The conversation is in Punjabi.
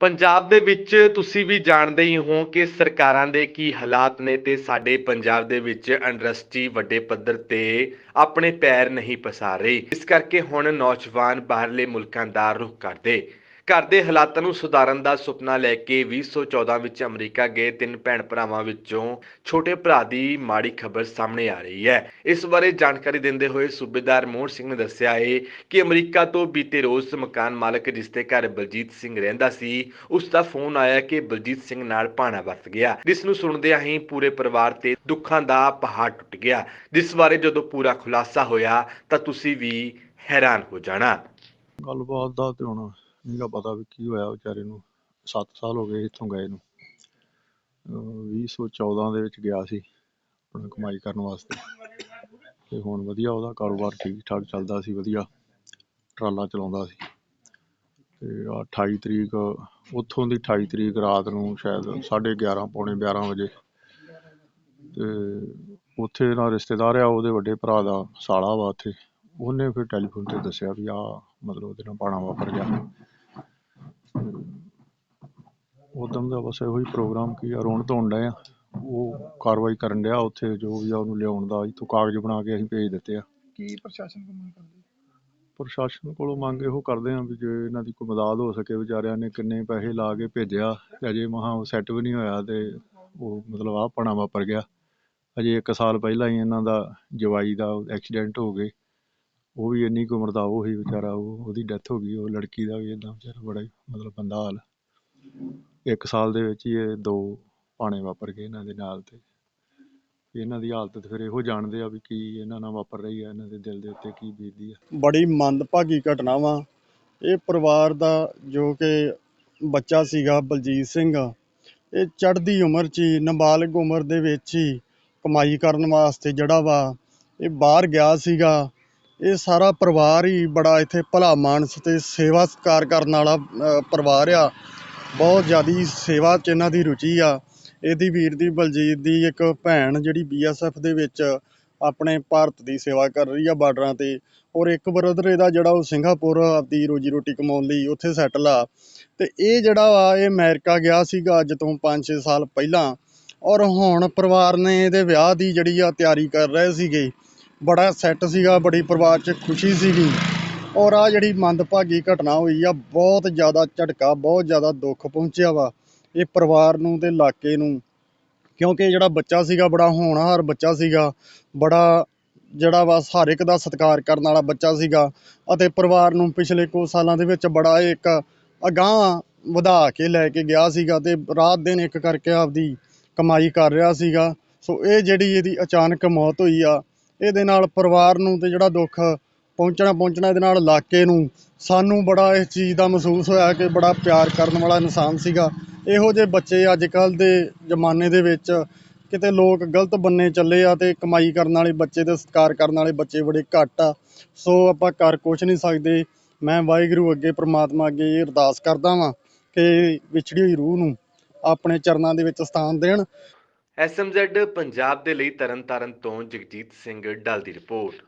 ਪੰਜਾਬ ਦੇ ਵਿੱਚ ਤੁਸੀਂ ਵੀ ਜਾਣਦੇ ਹੀ ਹੋ ਕਿ ਸਰਕਾਰਾਂ ਦੇ ਕੀ ਹਾਲਾਤ ਨੇ ਤੇ ਸਾਡੇ ਪੰਜਾਬ ਦੇ ਵਿੱਚ ਇੰਡਸਟਰੀ ਵੱਡੇ ਪੱਧਰ ਤੇ ਆਪਣੇ ਪੈਰ ਨਹੀਂ ਪਸਾਰ ਰਹੀ। ਇਸ ਕਰਕੇ ਹੁਣ ਨੌਜਵਾਨ ਬਾਹਰਲੇ ਮੁਲਕਾਂ ਦਾ ਰੁਖ ਕਰਦੇ। ਘਰ ਦੇ ਹਾਲਾਤਾਂ ਨੂੰ ਸੁਧਾਰਨ ਦਾ ਸੁਪਨਾ ਲੈ ਕੇ 2014 ਵਿੱਚ ਅਮਰੀਕਾ ਗਏ, ਤਿੰਨ ਭੈਣ ਭਰਾਵਾਂ ਵਿੱਚੋਂ ਛੋਟੇ ਭਰਾ ਦੀ ਮਾੜੀ ਖਬਰ ਸਾਹਮਣੇ ਆ ਰਹੀ ਹੈ। ਇਸ ਬਾਰੇ ਜਾਣਕਾਰੀ ਦਿੰਦੇ ਹੋਏ ਸੂਬੇਦਾਰ ਮੋਹਨ ਸਿੰਘ ਨੇ ਦੱਸਿਆ ਹੈ ਕਿ ਅਮਰੀਕਾ ਤੋਂ ਬੀਤੇ ਰੋਜ਼ ਮਕਾਨ ਮਾਲਕ ਜਿਸ ਦੇ ਘਰ ਬਲਜੀਤ ਸਿੰਘ ਰਹਿੰਦਾ ਸੀ, ਉਸ ਦਾ ਫੋਨ ਆਇਆ ਕਿ ਬਲਜੀਤ ਸਿੰਘ ਨਾਲ ਭਾਣਾ ਵਰਤ ਗਿਆ। ਜਿਸ ਨੂੰ ਸੁਣਦਿਆਂ ਹੀ ਪੂਰੇ ਪਰਿਵਾਰ ਤੇ ਦੁੱਖਾਂ ਦਾ ਪਹਾੜ ਟੁੱਟ ਗਿਆ। ਜਿਸ ਬਾਰੇ ਜਦੋਂ ਪੂਰਾ ਖੁਲਾਸਾ ਹੋਇਆ ਤਾਂ ਤੁਸੀਂ ਵੀ ਹੈਰਾਨ ਹੋ ਜਾਣਾ। ਗੱਲਬਾਤ ਦਾ ਤੇ ਹੁਣ ਨਹੀਂਗਾ ਪਤਾ ਵੀ ਕੀ ਹੋਇਆ ਵਿਚਾਰੇ ਨੂੰ। 7 ਸਾਲ ਹੋ ਗਏ ਇੱਥੋਂ ਗਏ ਨੂੰ। ਅਹ 2014 ਦੇ ਵਿੱਚ ਗਿਆ ਸੀ ਆਪਣਾ ਕਮਾਈ ਕਰਨ ਵਾਸਤੇ। ਤੇ ਹੁਣ ਵਧੀਆ ਉਹਦਾ ਕਾਰੋਬਾਰ ਠੀਕ ਠਾਕ ਚੱਲਦਾ ਸੀ, ਵਧੀਆ ਟਰਾਲਾ ਚਲਾਉਂਦਾ ਸੀ। ਤੇ ਆਹ 28 ਤਰੀਕ, ਉੱਥੋਂ ਦੀ 28 ਤਰੀਕ ਰਾਤ ਨੂੰ ਸ਼ਾਇਦ 11:30 ਪੌਣੇ 11 ਵਜੇ। ਤੇ ਉੱਥੇ ਨਾ ਰਿਸ਼ਤੇਦਾਰ ਆ, ਉਹਦੇ ਵੱਡੇ ਭਰਾ ਦਾ ਸਾਲਾ ਵਾ ਉੱਥੇ। ਉਹਨੇ ਫਿਰ ਟੈਲੀਫੋਨ ਤੇ ਦੱਸਿਆ ਵੀ ਆ ਮਤਲਬ ਉਹਦੇ ਨਾਲ ਪਾਣਾ ਵਾਪਰ ਗਿਆ। ਉਦੋਂ ਦਾ ਬਸ ਇਹੋ ਹੀ ਪ੍ਰੋਗਰਾਮ ਕੀ ਰੋਣ ਧੋਣ ਡਏ ਆ। ਉਹ ਕਾਰਵਾਈ ਕਰਨ ਡਿਆ ਉੱਥੇ ਜੋ ਵੀ ਆ ਉਹਨੂੰ ਲਿਆਉਣ ਦਾ ਇੱਥੋਂ ਕਾਗਜ਼ ਬਣਾ ਕੇ ਅਸੀਂ ਭੇਜ ਦਿੱਤੇ ਆ। ਕੀ ਪ੍ਰਸ਼ਾਸਨ ਕੋਲ ਮੰਗ ਕਰਦੇ? ਪ੍ਰਸ਼ਾਸਨ ਕੋਲੋਂ ਮੰਗ ਇਹੋ ਕਰਦੇ ਆ ਵੀ ਜੇ ਇਹਨਾਂ ਦੀ ਕੋਈ ਮਦਦ ਹੋ ਸਕੇ ਵਿਚਾਰਿਆਂ ਨੇ ਕਿੰਨੇ ਪੈਸੇ ਲਾ ਕੇ ਭੇਜਿਆ ਤੇ ਅਜੇ ਮਹਾ ਉਹ ਸੈੱਟ ਵੀ ਨਹੀਂ ਹੋਇਆ ਤੇ ਉਹ ਮਤਲਬ ਆ ਪਣਾ ਵਾਪਰ ਗਿਆ। ਅਜੇ 1 ਸਾਲ ਪਹਿਲਾਂ ਹੀ ਇਹਨਾਂ ਦਾ ਜਵਾਈ ਦਾ ਐਕਸੀਡੈਂਟ ਹੋ ਗਏ। ਉਹ ਵੀ ਇੰਨੀ ਕੁ ਉਮਰ ਦਾ ਉਹ ਹੀ ਵਿਚਾਰਾ, ਉਹ ਉਹਦੀ ਡੈਥ ਹੋ ਗਈ, ਉਹ ਲੜਕੀ ਦਾ ਵੀ ਇੱਦਾਂ ਵਿਚਾਰਾ ਬੜਾ ਹੀ ਮਤਲਬ ਬੰਦਾ ਹਾਲ ਇੱਕ ਸਾਲ ਦੇ ਵਿੱਚ ਹੀ ਇਹ ਦੋ ਪਾਣੇ ਵਾਪਰ ਗਏ ਇਹਨਾਂ ਦੇ ਨਾਲ ਤੇ। ਇਹਨਾਂ ਦੀ ਹਾਲਤ ਤੇ ਫਿਰ ਇਹੋ ਜਾਣਦੇ ਆ ਵੀ ਕੀ ਇਹਨਾਂ ਨਾਲ ਵਾਪਰ ਰਹੀ ਆ, ਇਹਨਾਂ ਦੇ ਦਿਲ ਦੇ ਉੱਤੇ ਕੀ ਬੀਤਦੀ ਆ। ਬੜੀ ਮੰਦਭਾਗੀ ਘਟਨਾ ਵਾ। ਇਹ ਪਰਿਵਾਰ ਦਾ ਜੋ ਕਿ ਬੱਚਾ ਸੀਗਾ, ਬਲਜੀਤ ਸਿੰਘ, ਇਹ ਚੜ੍ਹਦੀ ਉਮਰ 'ਚ ਹੀ, ਨਾਬਾਲਗ ਉਮਰ ਦੇ ਵਿੱਚ ਹੀ ਕਮਾਈ ਕਰਨ ਵਾਸਤੇ ਜਿਹੜਾ ਵਾ, ਇਹ ਬਾਹਰ ਗਿਆ ਸੀਗਾ। ਇਹ ਸਾਰਾ ਪਰਿਵਾਰ ਹੀ ਬੜਾ ਇੱਥੇ ਭਲਾ ਮਾਨਸ ਤੇ ਸੇਵਾ ਸਤਿਕਾਰ ਕਰਨ ਵਾਲਾ ਪਰਿਵਾਰ ਆ। ਬਹੁਤ ਜ਼ਿਆਦੀ ਸੇਵਾ 'ਚ ਇਹਨਾਂ ਦੀ ਰੁਚੀ ਆ। ਇਹਦੀ ਵੀਰ ਦੀ, ਬਲਜੀਤ ਦੀ ਇੱਕ ਭੈਣ ਜਿਹੜੀ ਬੀਐਸਐਫ ਦੇ ਵਿੱਚ ਆਪਣੇ ਭਾਰਤ ਦੀ ਸੇਵਾ ਕਰ ਰਹੀ ਆ ਬਾਰਡਰਾਂ ਤੇ। ਔਰ ਇੱਕ ਬ੍ਰਦਰ ਇਹਦਾ ਜਿਹੜਾ ਉਹ ਸਿੰਗਾਪੁਰ ਆਪਦੀ ਰੋਜੀ ਰੋਟੀ ਕਮਾਉਣ ਲਈ ਉੱਥੇ ਸੈਟਲ ਆ। ਤੇ ਇਹ ਜਿਹੜਾ ਵਾ, ਇਹ ਅਮਰੀਕਾ ਗਿਆ ਸੀਗਾ ਅੱਜ ਤੋਂ 5-6 ਸਾਲ ਪਹਿਲਾਂ। ਔਰ ਹੁਣ ਪਰਿਵਾਰ ਨੇ ਇਹਦੇ ਵਿਆਹ ਦੀ ਜਿਹੜੀ ਆ ਤਿਆਰੀ ਕਰ ਰਹੇ ਸੀਗੇ। ਬੜਾ ਸੈੱਟ ਸੀਗਾ, ਬੜੀ ਪਰਿਵਾਰ 'ਚ ਖੁਸ਼ੀ ਸੀਗੀ। ਔਰ ਆ ਜਿਹੜੀ ਮੰਦਭਾਗੀ ਘਟਨਾ ਹੋਈ ਆ, ਬਹੁਤ ਜ਼ਿਆਦਾ ਝਟਕਾ, ਬਹੁਤ ਜ਼ਿਆਦਾ ਦੁੱਖ ਪਹੁੰਚਿਆ ਵਾ ਇਹ ਪਰਿਵਾਰ ਨੂੰ ਤੇ ਇਲਾਕੇ ਨੂੰ। ਕਿਉਂਕਿ ਜਿਹੜਾ ਬੱਚਾ ਸੀਗਾ, ਬੜਾ ਹੋਣਹਾਰ ਬੱਚਾ ਸੀਗਾ, ਬੜਾ ਜਿਹੜਾ ਵਾ ਹਰ ਇੱਕ ਦਾ ਸਤਿਕਾਰ ਕਰਨ ਵਾਲਾ ਬੱਚਾ ਸੀਗਾ ਅਤੇ ਪਰਿਵਾਰ ਨੂੰ ਪਿਛਲੇ ਕੁਝ ਸਾਲਾਂ ਦੇ ਵਿੱਚ ਬੜਾ ਇੱਕ ਅਗਾਂਹ ਵਧਾ ਕੇ ਲੈ ਕੇ ਗਿਆ ਸੀਗਾ ਤੇ ਰਾਤ ਦਿਨ ਇੱਕ ਕਰਕੇ ਆਪਦੀ ਕਮਾਈ ਕਰ ਰਿਹਾ ਸੀਗਾ। ਸੋ ਇਹ ਜਿਹੜੀ ਇਹਦੀ ਅਚਾਨਕ ਮੌਤ ਹੋਈ ਆ ਇਹਦੇ ਨਾਲ ਪਰਿਵਾਰ ਨੂੰ ਤੇ ਜਿਹੜਾ ਦੁੱਖ ਪਹੁੰਚਣਾ ਪਹੁੰਚਣਾ ਇਹਦੇ ਨਾਲ ਇਲਾਕੇ ਨੂੰ, ਸਾਨੂੰ ਬੜਾ ਇਸ ਚੀਜ਼ ਦਾ ਮਹਿਸੂਸ ਹੋਇਆ ਕਿ ਬੜਾ ਪਿਆਰ ਕਰਨ ਵਾਲਾ ਇਨਸਾਨ ਸੀਗਾ। ਇਹੋ ਜਿਹੇ ਬੱਚੇ ਅੱਜ ਕੱਲ੍ਹ ਦੇ ਜ਼ਮਾਨੇ ਦੇ ਵਿੱਚ ਕਿਤੇ ਲੋਕ ਗਲਤ ਬੰਨੇ ਚੱਲੇ ਆ ਤੇ ਕਮਾਈ ਕਰਨ ਵਾਲੇ ਬੱਚੇ ਤੇ ਸਤਿਕਾਰ ਕਰਨ ਵਾਲੇ ਬੱਚੇ ਬੜੇ ਘੱਟ ਆ। ਸੋ ਆਪਾਂ ਕਰ ਕੁਛ ਨਹੀਂ ਸਕਦੇ। ਮੈਂ ਵਾਹਿਗੁਰੂ ਅੱਗੇ ਪ੍ਰਮਾਤਮਾ ਅੱਗੇ ਇਹ ਅਰਦਾਸ ਕਰਦਾ ਵਾਂ ਕਿ ਵਿਛੜੀ ਹੋਈ ਰੂਹ ਨੂੰ ਆਪਣੇ ਚਰਨਾਂ ਦੇ ਵਿੱਚ ਸਥਾਨ ਦੇਣ। ਐਸਐਮਜ਼ੈਡ ਪੰਜਾਬ ਦੇ ਲਈ ਤਰਨਤਾਰਨ ਤੋਂ ਜਗਜੀਤ ਸਿੰਘ ਡਲ ਦੀ ਰਿਪੋਰਟ।